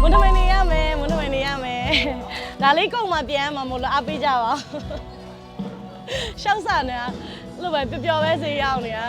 မွန်ထမိန်နေရမယ်မွန်ထမိန်နေရမယ်ဒါလေးကုန်မှပြန်မှာမို့လို့အားပေးကြပါရှောက်စာနေလို့ပဲပျော်ပျော်ပဲဈေးရောက်နေတာ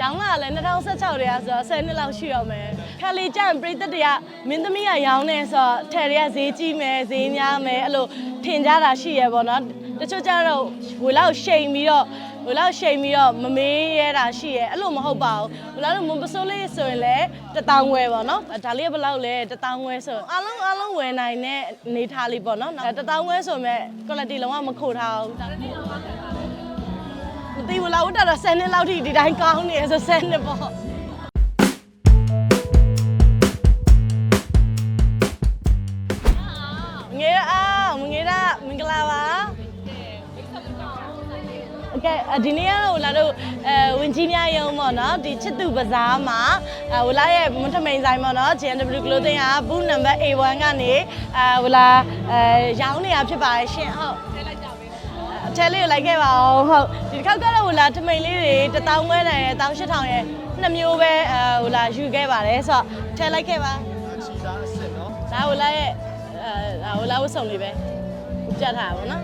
ရောင်းလာလဲ2016တည်းဆိုတော့10နှစ်လောက်ရှိရောက်မယ်ခါလီကျန်ပြည်သက်တွေကမင်းသမီးကရောင်းနေဆိုတော့ထဲတွေကဈေးကြီးမယ်ဈေးများမယ်အဲ့လိုထင်ကြတာရှိရပေါ့နော်တချို့ကျတော့ဝေလောက်ရှိန်ပြီးတော့ ဝေလောက်ရှိန်ပြီးတော့မမေးရတာရှိရအဲ့လိုမဟုတ်ပါဘူးဝေလောက်မွန်ပစိုးလေးဆိုရင်လည်းတထောင်ဝယ်ပေါ့နော်ဒါလေးကဘယ်လောက်လဲတထောင်ဝယ်ဆိုအားလုံးအားလုံးဝယ်နိုင်တဲ့အနေထားလေးပေါ့နော်တထောင်ဝယ်ဆိုမဲ့ quality လုံးဝမခိုထားဘူးဒါလည်းမသိဘူးလားဝတ်တာတော့10နှစ်လောက်ထိဒီတိုင်းကောင်းနေဆို10နှစ်ပေါ့ ကဲဒီနေ့ကတော့ဟိုလာတို့အဲဝင်ကြီးများရုံပေါ့နော်ဒီချစ်သူပဇာမှာအဲဟိုလာရဲ့မွန်းထမိန်ဆိုင်ပေါ့နော် GNW ကလိုတင်ကဘူးနံပါတ် A1 ကနေအဲဟိုလာအဲရောင်းနေရဖြစ်ပါတယ်ရှင်ဟုတ်အထဲလေးကိုလိုက်ခဲ့ပါအောင်ဟုတ်ဒီတစ်ခါကတော့ဟိုလာထမိန်လေးတွေ1000ခွဲနိုင်ရယ်18000ရယ်နှစ်မျိုးပဲအဲဟိုလာယူခဲ့ပါတယ်ဆိုတော့ထဲလိုက်ခဲ့ပါချီစားအစ်စ်နော်ဒါဟိုလာရဲ့အဲဒါဟိုလာဝတ်စုံလေးပဲပြတ်ထားပါဘောနော်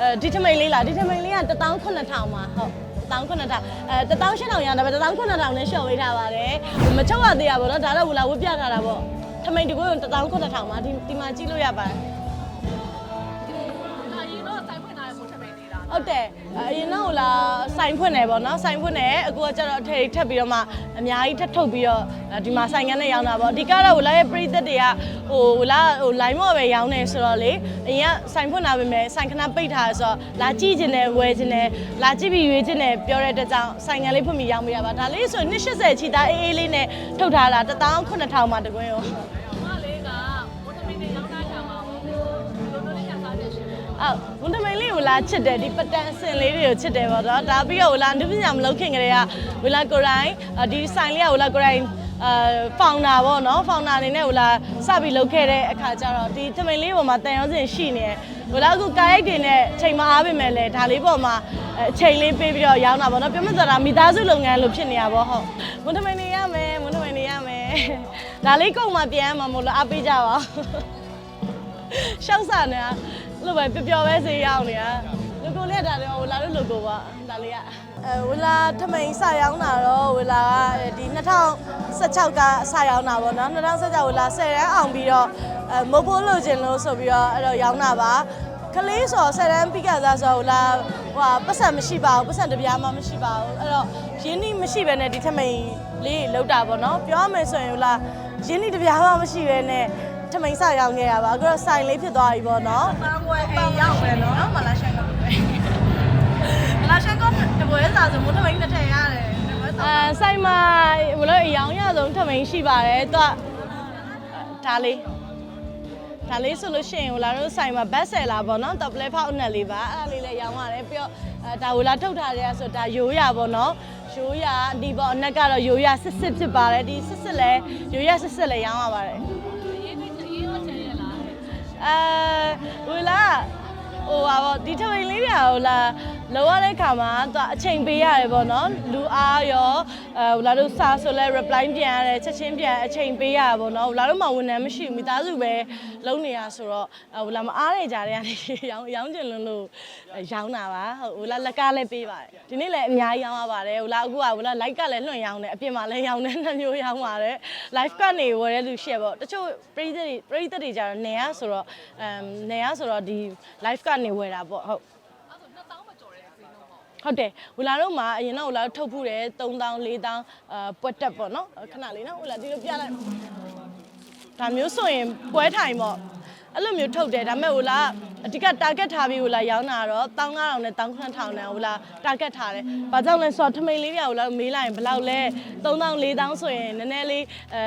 အဲဒီထမိန်လေးလားဒီထမိန်လေးက18000ပါဟုတ်18000အဲ18000ရတာပဲ18000နဲ့ရှော့ပေးထားပါတယ်မချုပ်ရသေးရပါတော့ဒါတော့ဟိုလာဝတ်ပြထားတာပေါ့ထမိန်တကွေး18000ပါဒီဒီမှာကြည့်လို့ရပါတယ် ဟုတ်တယ်အရင်တော့ဟိုလာစိုင်ဖွင့်တယ်ပေါ့နော်စိုင်ဖွင့်တယ်အခုကကျတော့အထည်ထပ်ပြီးတော့မှအများကြီးထပ်ထုတ်ပြီးတော့ဒီမှာစိုင်ကန်းနဲ့ရောင်းတာပေါ့အဓိကတော့ဟိုလာရဲ့ပရိသတ်တွေကဟိုဟိုလာဟို line မော့ပဲရောင်းနေဆိုတော့လေအရင်ကစိုင်ဖွင့်တာပဲမယ်စိုင်ခဏပိတ်ထားဆိုတော့လာကြည့်ခြင်းနဲ့ဝယ်ခြင်းနဲ့လာကြည့်ပြီးရွေးခြင်းနဲ့ပြောတဲ့အတွက်ကြောင့်စိုင်ကန်းလေးဖွင့်ပြီးရောင်းပေးရပါဒါလေးဆိုရင်280ချီသားအေးအေးလေးနဲ့ထုတ်ထားတာ18000မှာတကွင်းရော အော်ဝန်တမိန်လေးကိုလာချစ်တယ်ဒီပတန်အစင်လေးတွေကိုချစ်တယ်ပေါ့နော်ဒါပြီးတော့ဟိုလာအနုပညာမလုပ်ခင်ကတည်းကဟိုလာကိုရိုင်းအာဒီဆိုင်လေးကဟိုလာကိုရိုင်းအာဖောင်နာပေါ့နော်ဖောင်နာအနေနဲ့ဟိုလာစပြီးလုပ်ခဲ့တဲ့အခါကျတော့ဒီတမိန်လေးပေါ်မှာတန်ရောစင်ရှိနေတယ်ဟိုလာအခုကာရိုက်တွေနဲ့ချိန်မအားပေမဲ့လည်းဒါလေးပေါ်မှာအချိန်လေးပေးပြီးတော့ရောင်းတာပေါ့နော်ပြောမစတာမိသားစုလုပ်ငန်းလို့ဖြစ်နေရပါပေါ့ဟုတ်ဝန်တမိန်နေရမယ်ဝန်တမိန်နေရမယ်ဒါလေးကုန်မှပြန်မှာမို့လို့အားပေးကြပါရှောက်စာနေ လို့ပဲပျော်ပျော်ပဲဈေးရောက်နေတာလူကိုလေးကဒါလေးဟိုလာလို့လူကိုပါဒါလေးကအဲဝလာထမိန်စရောင်းတာတော့ဝလာကဒီ2016ကစရောင်းတာပေါ့နော်2016ဝလာ10ရန်အောင်ပြီးတော့အဲမဖို့လို့ခြင်းလို့ဆိုပြီးတော့အဲ့တော့ရောင်းတာပါကလေးဆို10ရန်ပြီးကစားဆိုဝလာဟိုပတ်စံမရှိပါဘူးပတ်စံတစ်ပြားမှမရှိပါဘူးအဲ့တော့ရင်းနှီးမရှိဘဲနဲ့ဒီထမိန်လေးလောက်တာပေါ့နော်ပြောရမယ်ဆိုရင်ဝလာရင်းနှီးတစ်ပြားမှမရှိဘဲနဲ့ ထမိန်စရောင်းခဲ့ရပါအခုတော့ဆိုင်လေးဖြစ်သွားပြီပေါ့နော်ပန်းပွဲအိမ်ရောက်ပဲနော်နော်မလာရှန်ကပဲမလာရှန်ကတပွဲစားဆိုမုန်းထမိန်တစ်ထည့်ရတယ်အဲဆိုင်မှာဘလို့အယောင်ရဆုံးထမိန်ရှိပါတယ်သူကဒါလေးဒါလေးဆိုလို့ရှိရင်ဟိုလာတို့ဆိုင်မှာဘတ်ဆယ်လာပေါ့နော်တော့ပလဲဖောက်အနက်လေးပါအဲ့ဒါလေးလည်းရောင်းရတယ်ပြီးတော့အဲဒါဟိုလာထုတ်ထားတဲ့ဆိုဒါရိုးရပေါ့နော်ရိုးရဒီပေါ့အနက်ကတော့ရိုးရစစ်စစ်ဖြစ်ပါတယ်ဒီစစ်စစ်လည်းရိုးရစစ်စစ်လည်းရောင်းရပါတယ် အဲဟိုလာဟိုပါဗောဒီထမိန်လေးတွေကဟိုလာ လောရတဲ့ခါမှာသူအချိန်ပေးရတယ်ဗောနော်လူအားရောအဲဟိုလာတို့စာဆိုလဲ reply ပြန်ရတယ်ချက်ချင်းပြန်အချိန်ပေးရဗောနော်ဟိုလာတို့မှဝန်ထမ်းမရှိဘူးမိသားစုပဲလုံးနေရဆိုတော့ဟိုလာမအားရကြတဲ့ကနေရောင်းရောင်းကျင်လွန်းလို့ရောင်းတာပါဟိုလာလက်ကားလည်းပေးပါတယ်ဒီနေ့လည်းအများကြီးရောင်းရပါတယ်ဟိုလာအခုကဟိုလာ like ကလည်းလွှင့်ရောင်းတယ်အပြင်မှာလည်းရောင်းတယ်နှစ်မျိုးရောင်းပါတယ် live ကနေဝယ်တဲ့လူရှိရပေါ့တချို့ပရိသတ်တွေပရိသတ်တွေကြတော့နေရဆိုတော့အမ်နေရဆိုတော့ဒီ live ကနေဝယ်တာပေါ့ဟုတ် ဟုတ်တယ်ဝလာတော့မှာအရင်တော့ဝလာတော့ထုတ်ဖူးတယ်3000 4000အာပွက်တက်ပေါ့နော်ခဏလေးနော်ဝလာဒီလိုပြလိုက်ဒါမျိုးဆိုရင်ပွဲထိုင်ပေါ့အဲ့လိုမျိုးထုတ်တယ်ဒါပေမဲ့ဟိုလာအဓိက target ထားပြီးဟိုလာရောင်းတာတော့15000နဲ့19000နဲ့ဟိုလာ target ထားတယ်။ဘာကြောင့်လဲဆိုတော့ထမိန်လေးပြဟိုလာမေးလိုက်ရင်ဘယ်လောက်လဲ3000 4000ဆိုရင်နည်းနည်းလေးအဲ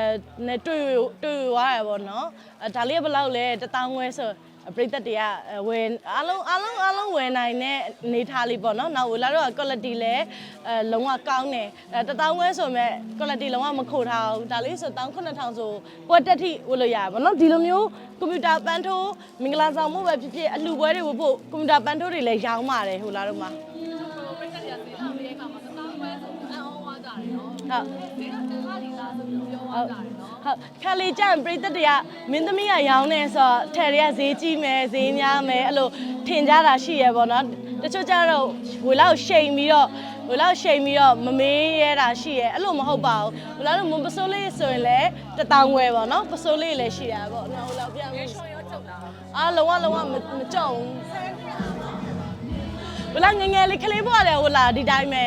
နဲ့တွေ့တွေ့သွားရပါတော့နော်။အဲဒါလေးကဘယ်လောက်လဲ1000ဝဲဆို ပရိသတ်တွေကဝယ်အားလုံးအားလုံးအားလုံးဝယ်နိုင်တဲ့အနေထားလေးပေါ့နော်။နောက်ဝလာတော့ quality လည်းအဲလုံးဝကောင်းတယ်။အဲ1000ဝဲဆိုမဲ့ quality လုံးဝမခိုထားဘူး။ဒါလေးဆို19000ဆိုပွဲတက်ထိဝယ်လို့ရပါဘောနော်။ဒီလိုမျိုးကွန်ပျူတာပန်းထိုးမင်္ဂလာဆောင်မှုပဲဖြစ်ဖြစ်အလှပွဲတွေဝယ်ဖို့ကွန်ပျူတာပန်းထိုးတွေလည်းရောင်းပါတယ်ဟိုလာတော့မှာ ဟုတ်ဟုတ်ခါလေးကြံပြိသက်တွေကမင်းသမီးကရောင်းနေဆိုတော့ထဲတွေကဈေးကြီးမယ်ဈေးများမယ်အဲ့လိုထင်ကြတာရှိရပေါ့နော်တချို့ကျတော့ဝေလောက်ရှိန်ပြီးတော့ဝေလောက်ရှိန်ပြီးတော့မမေးရတာရှိရအဲ့လိုမဟုတ်ပါဘူးဝေလောက်တို့မပစိုးလေးဆိုရင်လည်းတတောင်ဝယ်ပေါ့နော်ပစိုးလေးလည်းရှိရပါပေါ့နော်ဝေလောက်ပြန်လို့အားလုံးဝလုံးဝမမကြောက်ဘူးဝေလောက်ငယ်ငယ်လေးကလေးဘွားတယ်ဟိုလာဒီတိုင်းပဲ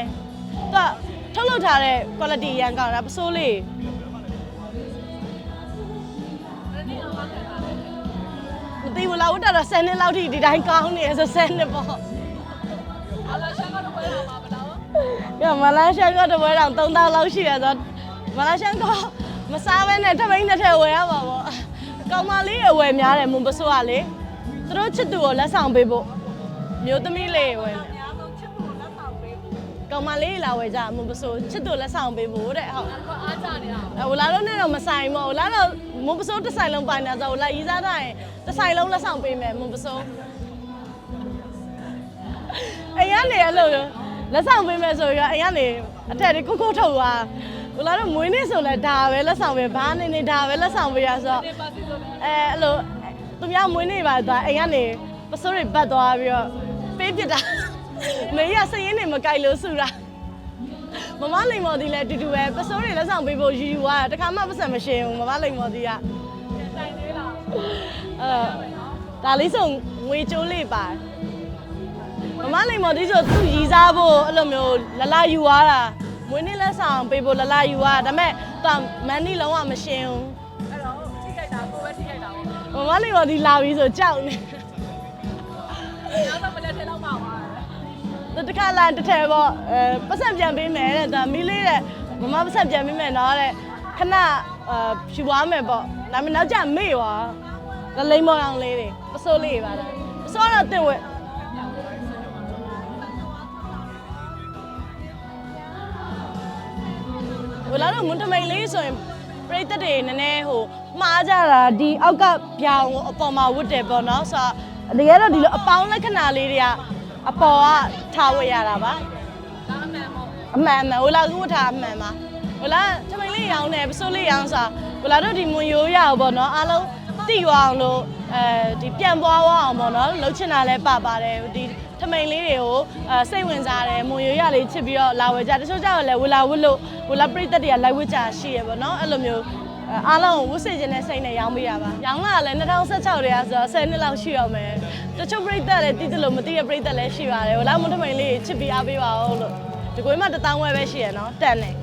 သူက ထုတ်လုပ်ထားတဲ့ quality ရန်ကောင်းတာပစိုးလေးမသိဘူးလားဝတ်တာတော့10နှစ်လောက်ထိဒီတိုင်းကောင်းနေရဆို10နှစ်ပေါ့ကမလာရှာကတော့ဘယ်တော့3000လောက်ရှိရဆိုမလာရှာကမစားဘဲနဲ့ထမိန်နဲ့ထဲဝယ်ရပါပေါ့ကောင်မလေးအဝယ်များတယ်မွန်ပစိုးကလေသူတို့ချစ်သူကိုလက်ဆောင်ပေးဖို့မျိုးသမီးလေးဝယ်တယ် ကောင်မလေးလာဝယ်ကြမွန်ပစိုးချစ်သူလက်ဆောင်ပေးဖို့တဲ့ဟုတ်အားကြနေတာအဲဝလာတော့နဲ့တော့မဆိုင်ဘူးဝလာတော့မွန်ပစိုးတစ်ဆိုင်လုံးပိုင်တာဆိုဝလာရီးစားတိုင်းတစ်ဆိုင်လုံးလက်ဆောင်ပေးမယ်မွန်ပစိုးအိမ်ကနေအဲ့လိုလက်ဆောင်ပေးမယ်ဆိုရင်အိမ်ကနေအထက်တွေကုတ်ကုတ်ထုတ်သွားဝလာတော့မွေးနေ့ဆိုလဲဒါပဲလက်ဆောင်ပေးဘာနေနေဒါပဲလက်ဆောင်ပေးရဆိုတော့ဒီပါစီဆိုလဲအဲအဲ့လိုသူများမွေးနေ့ပါသွားအိမ်ကနေပစိုးတွေပတ်သွားပြီးတော့ပေးပြစ်တာ မေးရစရင်နေမကြိုက်လို့ဆူတာမမလိန်မော်ဒီလည်းအတူတူပဲပစိုးတွေလက်ဆောင်ပေးဖို့ယူယူသွားတာတခါမှပတ်စံမရှင်းဘူးမမလိန်မော်ဒီကတိုင်သေးလားအဲဒါလေးဆိုငွေကျိုးလေးပါမမလိန်မော်ဒီဆိုသူရီစားဖို့အဲ့လိုမျိုးလလာယူသွားတာမွေးနေ့လက်ဆောင်ပေးဖို့လလာယူသွားတာဒါပေမဲ့သူမန်နီလုံးဝမရှင်းဘူးအဲ့တော့ထိခိုက်တာကိုပဲထိခိုက်တာပေါ့မမလိန်မော်ဒီလာပြီးဆိုကြောက်နေနောက်တော့မလက်ထဲတော့မှာပါ သူတခါလာတစ်ထည်ပေါ့အဲပတ်စံပြန်ပေးမယ်တဲ့ဒါမီးလေးတဲ့မမပတ်စံပြန်ပေးမယ်နော်တဲ့ခဏအာဖြူသွားမယ်ပေါ့ဒါပေမဲ့နောက်ကျမေ့သွားလလိမ့်မော်အောင်လေးတွေပစိုးလေးတွေပါလားပစိုးတော့တင်ဝက်ဝလာတော့မွန်တမိန်လေးဆိုရင်ပြိတ္တတွေနည်းနည်းဟိုမှားကြတာဒီအောက်ကပြောင်ကိုအပေါ်မှာဝတ်တယ်ပေါ့နော်ဆိုတော့တကယ်တော့ဒီလိုအပေါင်းလက္ခဏာလေးတွေက အပေါ်ကထားဝတ်ရတာပါဒါအမှန်ပေါ့အမှန်အမှန်ဝလာကဝတ်ထားအမှန်ပါဝလာတမိန်လေးရောင်းတယ်ပစိုးလေးရောင်းဆိုဝလာတို့ဒီမွန်ရိုးရအောင်ပေါ့နော်အားလုံးတိသွားအောင်လို့အဲဒီပြန်ပွားသွားအောင်ပေါ့နော်လှုပ်ချင်တာလည်းပါပါတယ်ဒီထမိန်လေးတွေကိုအဲစိတ်ဝင်စားတယ်မွန်ရိုးရလေးချစ်ပြီးတော့လာဝယ်ကြတချို့ကျတော့လည်းဝလာဝတ်လို့ဝလာပြိတ္တတွေကလိုက်ဝတ်ကြရှိရပေါ့နော်အဲ့လိုမျိုး အဲအားလုံးကိုဝတ်စေခြင်းနဲ့စိတ်နဲ့ရောင်းပေးရပါရောင်းလာလည်း2016တည်းကဆိုတော့10နှစ်လောက်ရှိအောင်မယ်တချို့ပြိတ္တလည်းတိတိလို့မသိတဲ့ပြိတ္တလည်းရှိပါတယ်ဝလာမွန်ထမိန်လေးချစ်ပြီးအားပေးပါဦးလို့ဒီကွေးမှာတထောင်ဝယ်ပဲရှိရနော်တန်တယ်